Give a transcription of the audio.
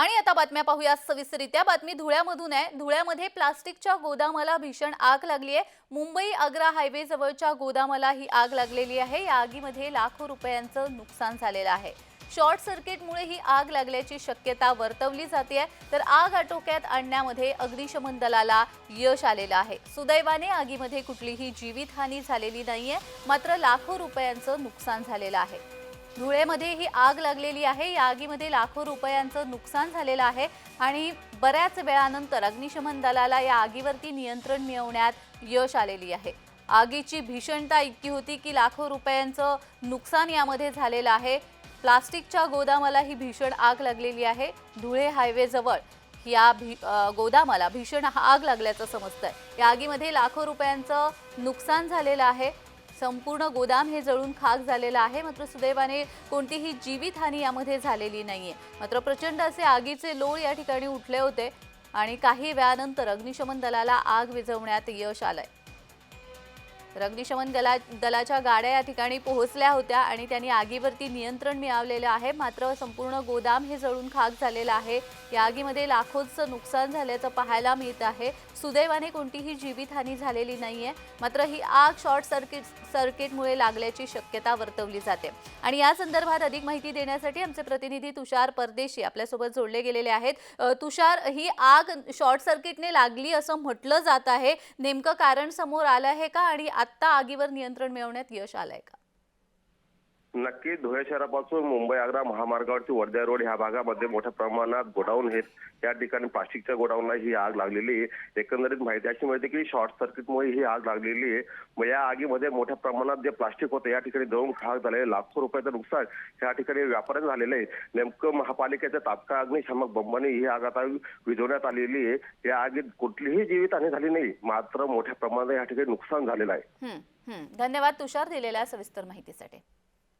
आणि आता बातम्या पाहूया. सविस्तरित्या बातमी धुळ्यामधून आहे. धुळ्यामध्ये प्लास्टिकच्या गोदामाला भीषण आग लागली आहे. मुंबई आग्रा हायवे जवळच्या गोदामाला ही आग लागलेली आहे. या आगीमध्ये लाखो रुपयांचं नुकसान झालेलं आहे. शॉर्ट सर्किटमुळे ही आग लागल्याची शक्यता वर्तवली जाते तर आग आटोक्यात आणण्यामध्ये अग्निशमन दलाला यश आलेलं आहे. सुदैवाने आगीमध्ये कुठलीही जीवितहानी झालेली नाहीये. मात्र लाखो रुपयांचं नुकसान झालेलं आहे. धुळेमध्ये ही आग लागलेली आहे. या आगीमध्ये लाखो रुपयांचं नुकसान झालेलं आहे आणि बऱ्याच वेळानंतर अग्निशमन दलाला या आगीवरती नियंत्रण मिळवण्यात यश आलेली आहे. आगीची भीषणता इतकी होती की लाखो रुपयांचं नुकसान यामध्ये झालेलं आहे. प्लास्टिकच्या गोदामाला ही भीषण आग लागलेली आहे. धुळे हायवेजवळ या भी गोदामाला भीषण आग लागल्याचं समजतंय. या आगीमध्ये लाखो रुपयांचं नुकसान झालेलं आहे. संपूर्ण गोदाम हे जळून खाक झालेलं आहे. मात्र सुदैवाने कोणतीही जीवितहानी यामध्ये झालेली नाहीये. मात्र प्रचंड असे आगीचे लोळ या ठिकाणी उठले होते आणि काही वेळानंतर अग्निशमन दलाला आग विझवण्यात यश आलंय. तर अग्निशमन दला दलाच्या गाड्या या ठिकाणी पोहोचल्या होत्या आणि त्यांनी आगीवरती नियंत्रण मिळवलेलं आहे. मात्र संपूर्ण गोदाम हे जळून खाक झालेलं आहे. या आगीमध्ये लाखोचं नुकसान झाल्याचं पाहायला मिळत आहे. सुदैवाने कोणतीही जीवितहानी झालेली नाही आहे मात्र ही आग शॉर्ट सर्किट सर्किटमुळे लागल्याची शक्यता वर्तवली जाते. आणि या संदर्भात अधिक माहिती देण्यासाठी आमचे प्रतिनिधी तुषार परदेशी आपल्यासोबत जोडले गेलेले आहेत. तुषार ही आग शॉर्ट सर्किटने लागली असं म्हटलं जात आहे. नेमकं कारण समोर आलं आहे का? आणि आत्ता आगीवर नियंत्रण मिळवण्यात यश आलंय का? नक्की धुळे शहरापासून मुंबई आग्रा महामार्गावरती वर्धा रोड ह्या भागामध्ये मोठ्या प्रमाणात गोडाऊन आहेत. त्या ठिकाणी प्लास्टिकच्या गोडाऊनला ही आग लागलेली आहे. एकंदरीत माहिती अशी मिळते की शॉर्ट सर्किटमुळे ही आग लागलेली आहे. मग या आगीमध्ये मोठ्या प्रमाणात जे प्लास्टिक होतं या ठिकाणी जळून खाक झाले लाखो रुपयाचं नुकसान या ठिकाणी व्यापाऱ्यात झालेलं आहे. नेमकं महापालिकेच्या तात्काळ अग्निशामक बंबाने ही आग आता विझवण्यात आलेली आहे. या आगीत कुठलीही जीवितहानी झाली नाही. मात्र मोठ्या प्रमाणात या ठिकाणी नुकसान झालेलं आहे. धन्यवाद तुषार दिलेल्या सविस्तर माहितीसाठी.